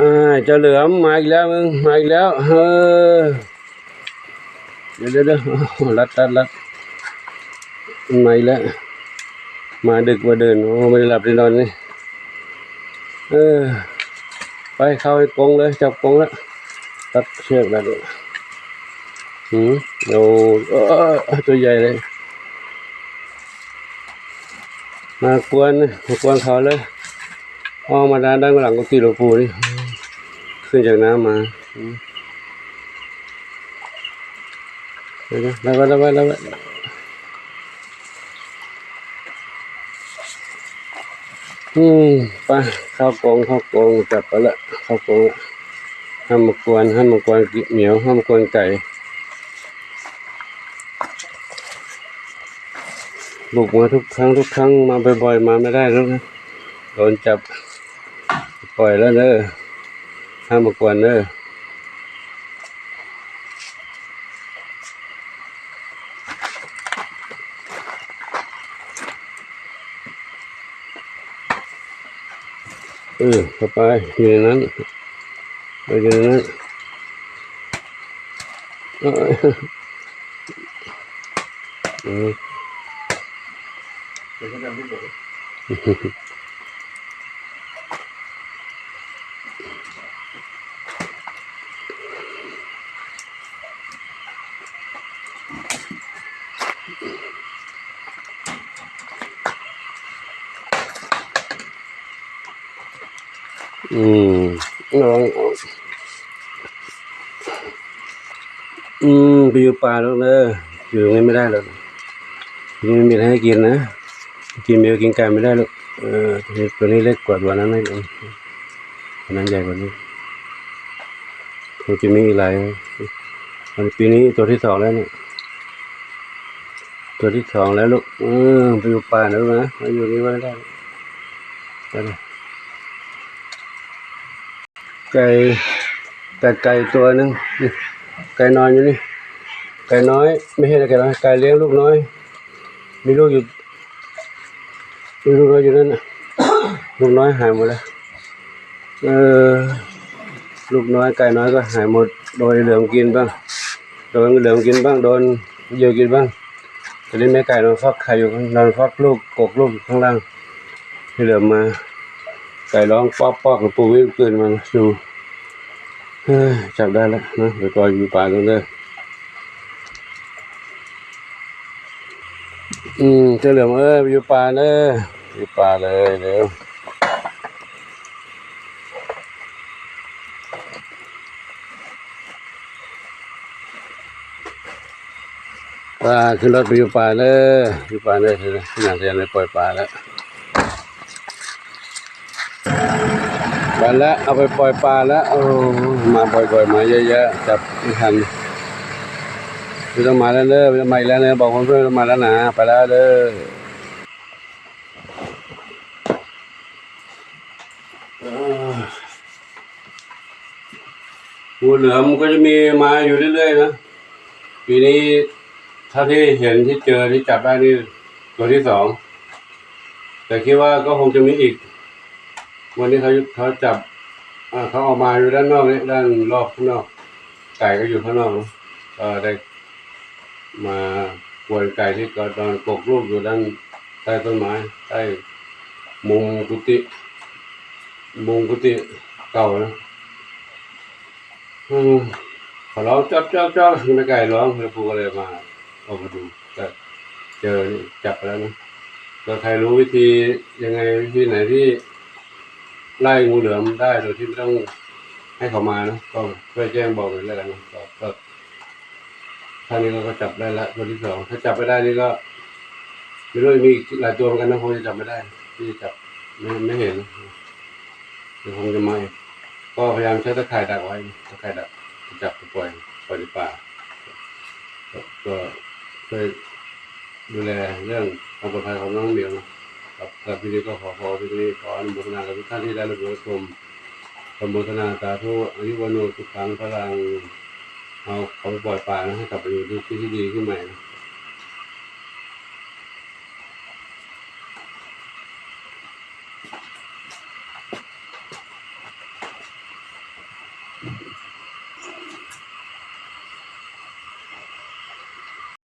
อ่าเจ้าเหลือมมาอีกแล้วมึงมาอีกแล้วเออเดี๋ยวเดี๋ยวเดี๋ยวโอ้รัดรัดรัดมันมาอีกแล้วมาดึกมาเดินโอ้ไม่ได้หลับได้นอนนี่เออไปเข้าไอ้กงเลยจับกงแล้วตัดเชือกแล้วหืมโอ้เออตัวใหญ่เลย มากวนมากวนเขาเลยออมาด้านด้านหลังก็ตีหลวงปู่นี่ ขึ้นจากน้ำมาเดี๋ยวนะแล้วไปแล้วไปแล้วไปอืมไปเข้าวกรงข้าวกรงจับไปละข้าวกรงห้ามมากวนห้ามมากวนเหมียวห้ามมากวนไก่บุกมาทุกครั้งทุกครั้งมาบ่อยๆมาไม่ได้แล้วนะโดนจับปล่อยแล้วเนอะ ห้ามมากวนเนอะเออเข้าไปอยู่ในนั้นไปอยู่ในนั้นเอ้ยเอ อเดี๋ยวเขาจะไม่บอกอืมลองอืมไปอยู่ป่าแล้วเนอะอยู่ตรงนี้ไม่ได้หรอกนี่ไม่มีอะไรให้กินนะ กินเมียวกินไก่ไม่ได้หรอกเออตัวนี้เล็กกว่าตัวนั้นนิดนึงตัวนั้นใหญ่กว่านี้คงจะมีอีกหลายอันปีนี้ตัวที่สองแล้วเนี่ยตัวที่สองแล้วลูกเออไปอยู่ป่าแล้วนะมาอยู่นี่ไม่ได้ไปเลย ไก่แต่ไก่ตัวหนึงไก่นอนอยู่นี่ ไก่น้อย ไม่ใช่ไก่น้อยไก่เลี้ยงลูกน้อย มีลูกอยู่มีลูกน้อยอยู่นั่นนะลูกน้อยหายหมดแล้วเออลูกน้อยไก่น้อยก็หายหมดโดนเหลือมกินบ้างโดนเหลือมกินบ้างโดนเยี่ยวกินบ้างตอนนี้แม่ไก่นอนฟักไข่อยู่นอนฟักลูกกกลูกข้างล่างให้เหลือมมา ไก่ร้องป๊อกป๊อกกับปูวิ่งตื่นมาดูเฮ้ยจับได้แล้วนะไปปล่อยอยู่ป่าตรงเด้อืมเจ้าเหลือมเอ้ยไปอยู่ป่าเด้ออยู่ป่าเลยเร็วป่าขึ้นรถไปอยู่ป่าเด้ออยู่ป่าเด้อขนาดเรียนเลยปล่อยป่าแล้ว ไปแล้วเอาไปปล่อยปลาแล้วมาบ่อยๆมาเยอะๆจับไม่ทันไม่ต้องมาแล้วเด้อไม่ต้องมาอีกแล้วเด้อบอกคนเพื่อนต้องมาแล้วนะไปแล้วเด้องูเหลือมก็จะมีมาอยู่เรื่อยๆนะปีนี้เท่าที่เห็นที่เจอที่จับได้นี่ตัวที่สองแต่คิดว่าก็คงจะมีอีก วันนี้เขาเขาจับอ่าเขาออกมาอยู่ด้านนอกนี่ด้านรอบข้างนอก ไก่ก็อยู่ข้างนอกนอะก็ได้มากวนไก่ที่ก็นอนกกลูกอยู่ด้านใต้ต้นไม้ใต้มุมกุฏิมุมกุฏิเก่านะอืมขอร้องจับจับจับไม่ไก่ร้องแล้วปูก็เลยมาออกมาดูก็เจอจับแล้วนะก็ใครรู้วิธียังไงวิธีไหนที่ ไล่งูเหลือมได้โดยที่ไม่ต้องให้เขามานะก็ช่วยแจ้งบอกเลยแล้วกันนะก็ก็ท่านนี้ก็จับได้ละตัวที่สองถ้าจับไม่ได้นี่ก็ไม่รู้มีอีกหลายตัวเหมือนกันนะคงจะจับไม่ได้ ที่จับไม่ไม่เห็นเดี๋ยวคงจะไม่ก็พยายามใช้ตะข่ายดักไว้ตะข่ายดักจับปล่อยปล่อยในป่าก็ก็ช่วยดูแลเรื่องความปลอดภัยของน้องเหมียวนะ ครับครับพี่นี้ก็ขอขอที่นี้ขออนุโมทนากับทุกท่านที่ได้รับชมอนุโมทนาสาธุอายุวันโนทุกครั้งพลังเอาเขาไปปล่อยปลานะให้กลับไปอยู่ที่ที่ดีขึ้นใหม่นะ